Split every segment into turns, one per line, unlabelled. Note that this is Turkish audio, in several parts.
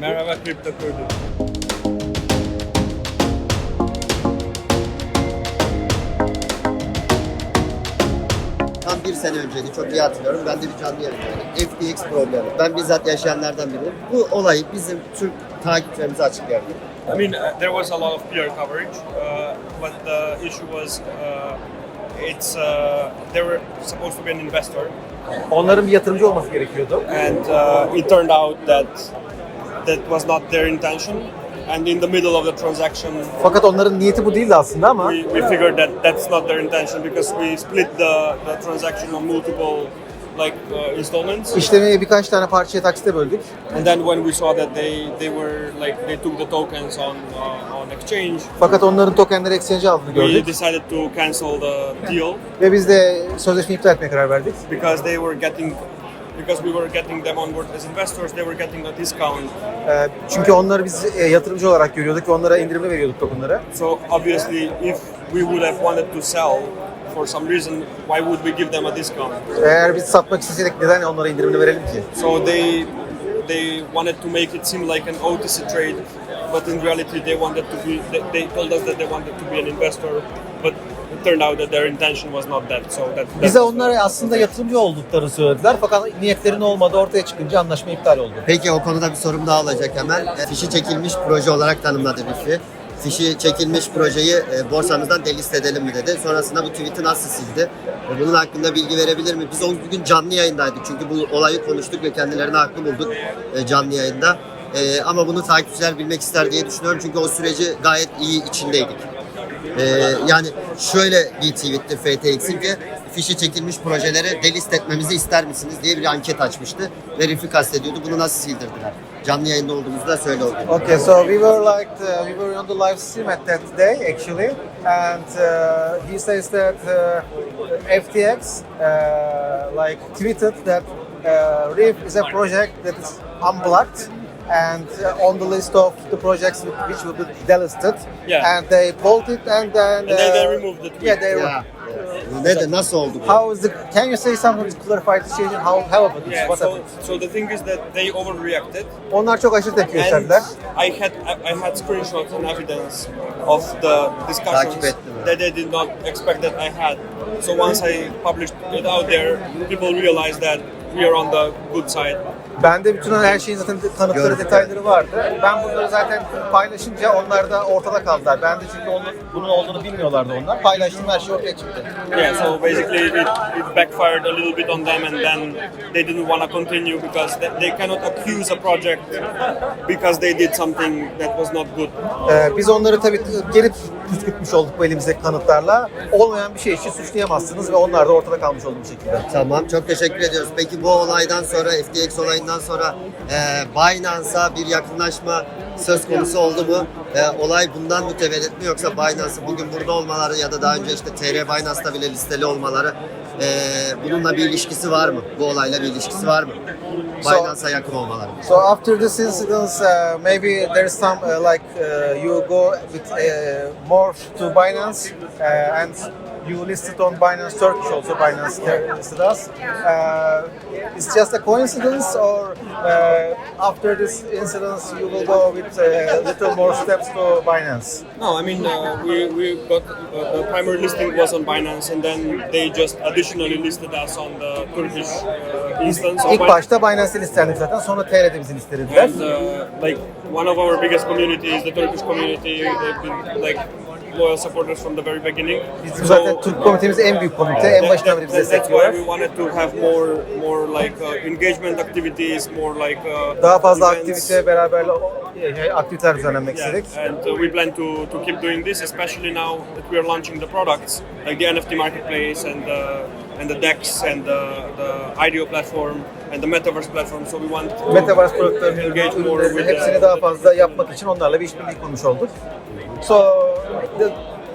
Merhaba Kripto Kurdu.
Tam bir sene önceydi, çok iyi hatırlıyorum. Ben de bir canlı yayındaydım. FTX problemi. Ben bizzat yaşayanlardan biriyim. Bu olayı bizim Türk takipçilerimize açıklayalım.
I mean, uh, there was a lot of PR coverage, uh, but the issue was uh, it's uh, they were supposed to be an investor,
Onların bir yatırımcı olması gerekiyordu.
and uh, it turned out that that was not their intention. And in the middle of the transaction,
Fakat onların niyeti bu değildi aslında ama
we, we figured that that's not their intention because we split the, the transaction on multiple like uh, installments.
işlemi birkaç tane parçaya taksite böldük.
And then when we saw that they they were like they took the tokens on uh, on exchange,
Fakat onların tokenleri exchange aldığını
we
gördük.
decided to cancel the deal
Ve biz de sözleşmeyi iptal etmeye karar verdik.
because they were getting because we were getting them on board as investors, they were getting a discount.
Ee, çünkü onları biz e, yatırımcı olarak görüyorduk ve onlara indirimli veriyorduk tokenları.
So obviously, if we would have wanted to sell for some reason, why would we give them a discount?
Eğer biz satmak isteseydik neden onlara indirimli verelim ki?
So they they wanted to make it seem like an OTC trade, but in reality, they wanted to be. They, they told us that they wanted to be an investor, but turned out that their intention was not that. So that
Bize
that's-
onlara aslında yatırımcı olduklarını söylediler fakat niyetlerinin olmadığı ortaya çıkınca anlaşma iptal oldu.
Peki o konuda bir sorum daha olacak hemen. E, Fişi çekilmiş proje olarak tanımladı Rifi. Fişi çekilmiş projeyi e, borsamızdan delist edelim mi dedi. Sonrasında bu tweet'i nasıl sildi? E, Bunun hakkında bilgi verebilir mi? Biz o gün canlı yayındaydık çünkü bu olayı konuştuk ve kendilerini haklı bulduk e, canlı yayında. E, ama bunu takipçiler bilmek ister diye düşünüyorum çünkü o süreci gayet iyi içindeydik. Ee, yani şöyle bir tweetti FTX'in ki fişi çekilmiş projeleri delist etmemizi ister misiniz diye bir anket açmıştı ve Rifi kastediyordu. Bunu nasıl sildirdiler? Canlı yayında olduğumuzda söyle oldu.
Okay, so we were like uh, we were on the live stream at that day actually, and uh, he says that uh, FTX uh, like tweeted that uh, Reef is a project that is unblocked and uh, on the list of the projects which- which will be delisted.
Yeah.
And they pulled it and then
And then they
uh,
removed the.
Yeah, they.
Ya, ne de nasıl oldu bu?
How is the? Can you say something to clarify the situation? How how about this?
Yeah.
What
So,
happened?
so the thing is that they overreacted.
Onlar çok aşırı tepki
And
gösterdiler.
I had I I had screenshots and evidence of the discussions
Takip ettim.
that they did not expect that I had. So once I published it out there, people realized that we are on the good side.
Bende bütün her şeyin zaten tanıkları,
Gördüm.
detayları vardı. Ben bunları zaten paylaşınca onlar da ortada kaldılar. Ben de çünkü onun, bunun olduğunu bilmiyorlardı onlar. Paylaştığım her şey ortaya çıktı.
Yeah, so basically it, it backfired a little bit on them, and then they didn't want to continue because they, they cannot accuse a project because they did something that was not good.
Ee, biz onları tabii gelip püskürtmüş olduk bu elimizdeki kanıtlarla. Olmayan bir şey için suçlayamazsınız ve onlar da ortada kalmış oldu bu şekilde.
Tamam çok teşekkür ediyoruz. Peki bu olaydan sonra FTX olayından sonra e, Binance'a bir yakınlaşma söz konusu oldu mu? E, olay bundan mütevellit mi yoksa Binance'ın bugün burada olmaları ya da daha önce işte TR Binance'da bile listeli olmaları e, bununla bir ilişkisi var mı? Bu olayla bir ilişkisi var mı?
So-
Binance'a yakın olmaları.
So after this incident, uh, maybe there's some uh, like uh, you go with uh, more to Binance uh, and you listed on Binance Turkish also Binance listed us. Uh, it's just a coincidence, or uh, after this incident you will go with a little more steps to Binance.
No, I mean uh, we we got uh, the primary listing was on Binance, and then they just additionally listed us on the Turkish uh, instance. of
İlk
Binance.
başta Binance'te listelendik zaten, sonra TR'de bizi listelediler.
And uh, like one of our biggest communities, the Turkish community, they've been like loyal supporters from the very beginning.
Bizim zaten Türk komitemiz en büyük komite, en başından beri bizi
That- that's why
destekliyorlar.
we wanted to have more more like uh, engagement activities, more like uh,
Daha fazla
events.
aktivite, beraber e, aktiviteler düzenlemek
Yeah,
istedik.
and uh, we plan to, to keep doing this, especially now that we are launching the products like the NFT marketplace and the and the DEX and the, the IDEO platform and the Metaverse platform. So we want to
Metaverse
more
ürünlerini, hepsini
the,
daha fazla yapmak için onlarla bir işbirliği kurmuş olduk. So, the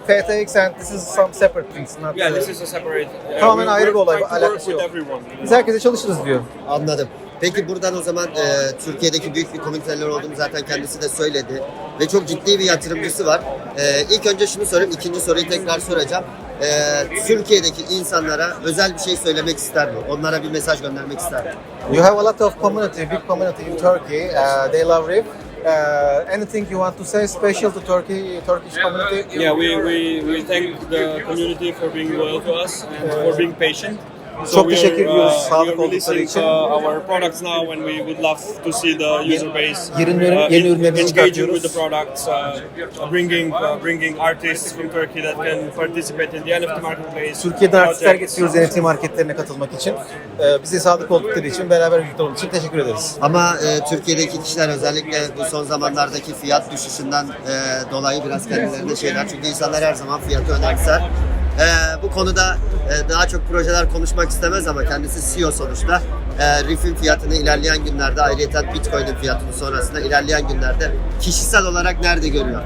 FTX and this is some separate things. Not
Yeah, this is a separate. uh,
Tamamen
we're-
ayrı bir
we're
olay,
trying to work
alakası
with
yok.
everyone.
Biz herkese çalışırız diyor.
Anladım. Peki buradan o zaman e, Türkiye'deki büyük bir komüniteler olduğunu zaten kendisi de söyledi. Ve çok ciddi bir yatırımcısı var. E, ilk önce şunu sorayım, ikinci soruyu tekrar soracağım. e, Türkiye'deki insanlara özel bir şey söylemek ister mi? Onlara bir mesaj göndermek ister mi?
You have a lot of community, big community in Turkey. Uh, they love Riff. Uh, anything you want to say special to Turkey, Turkish community?
Yeah, we, we, we thank the community for being loyal to us and for being patient.
Çok
we are,
teşekkür ediyoruz
uh,
sağlık oldukları için.
uh, our products now and we would love to see the user base
Yeni ürün- yeni ürünlerimizi
engaging
çıkartıyoruz.
with the products, uh, bringing uh, bringing artists from Turkey that can participate in the NFT marketplace.
Türkiye'den artistler
projects.
getiriyoruz NFT marketlerine katılmak için. Ee, bize sağlık oldukları için, beraber birlikte olduğu için teşekkür ederiz.
Ama e, Türkiye'deki kişiler özellikle bu son zamanlardaki fiyat düşüşünden e, dolayı biraz kendilerine şeyler. Çünkü insanlar her zaman fiyatı önemser. E, bu konuda e, daha çok projeler konuşmak istemez ama kendisi CEO sonuçta. E, Riff'in fiyatını ilerleyen günlerde ayrıca Bitcoin'in fiyatını sonrasında ilerleyen günlerde kişisel olarak nerede görüyor?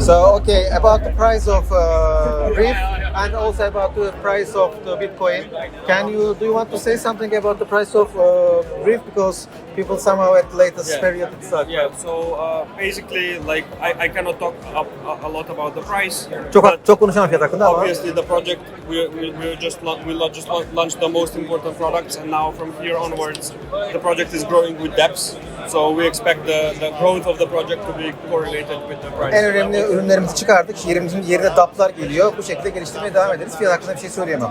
So, okay, about the price of uh, Riff and also about the price of the Bitcoin. Can you do you want to say something about the price of uh, Riff because people somehow at the latest
Yeah.
period it's like
Yeah, so uh, basically, like I, I cannot talk a, a lot about the price,
çok çok konuşamam fiyat hakkında ama
obviously the project we we we just we just launched the most important products, and now from here onwards, the project is growing with depths. So we expect the, the growth of the project to be correlated with the price.
en önemli ürünlerimizi çıkardık. Yerimizin yerine DAP'lar geliyor. Bu şekilde geliştirmeye devam ederiz. Fiyat hakkında bir şey söyleyemem.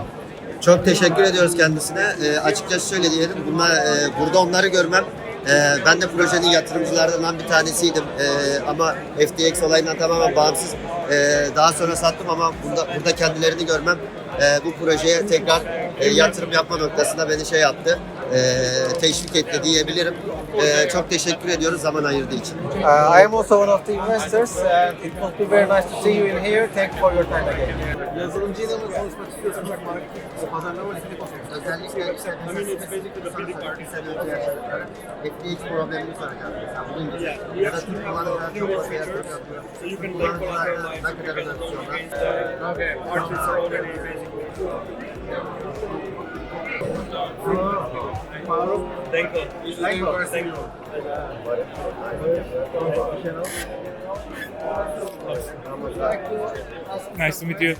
Çok teşekkür ediyoruz kendisine. E, açıkçası şöyle diyelim, bunlar, e, burada onları görmem, e, ben de projenin yatırımcılarından bir tanesiydim. E, ama FTX olayından tamamen bağımsız. E, daha sonra sattım ama bunda, burada kendilerini görmem, e, bu projeye tekrar e, yatırım yapma noktasında beni şey yaptı, teşvik etti diyebilirim. E, çok teşekkür ediyoruz zaman ayırdığı için.
Uh, I am also one of the investors and it must be very nice to see you in here. Thank you for your time again.
Yazılımcıyla mı konuşmak istiyorsunuz? Pazarlama Özellikle
I mean, it's basically the bidding part.
FTX problemini soracağım. Mesela bunun gibi. Ya da Türk kullanıcılar çok fazla yatırım yapıyor. Ne kadar önemsiyorlar?
the artists are already basically. Thank you. Thank you. Thank you.
Nice to meet you.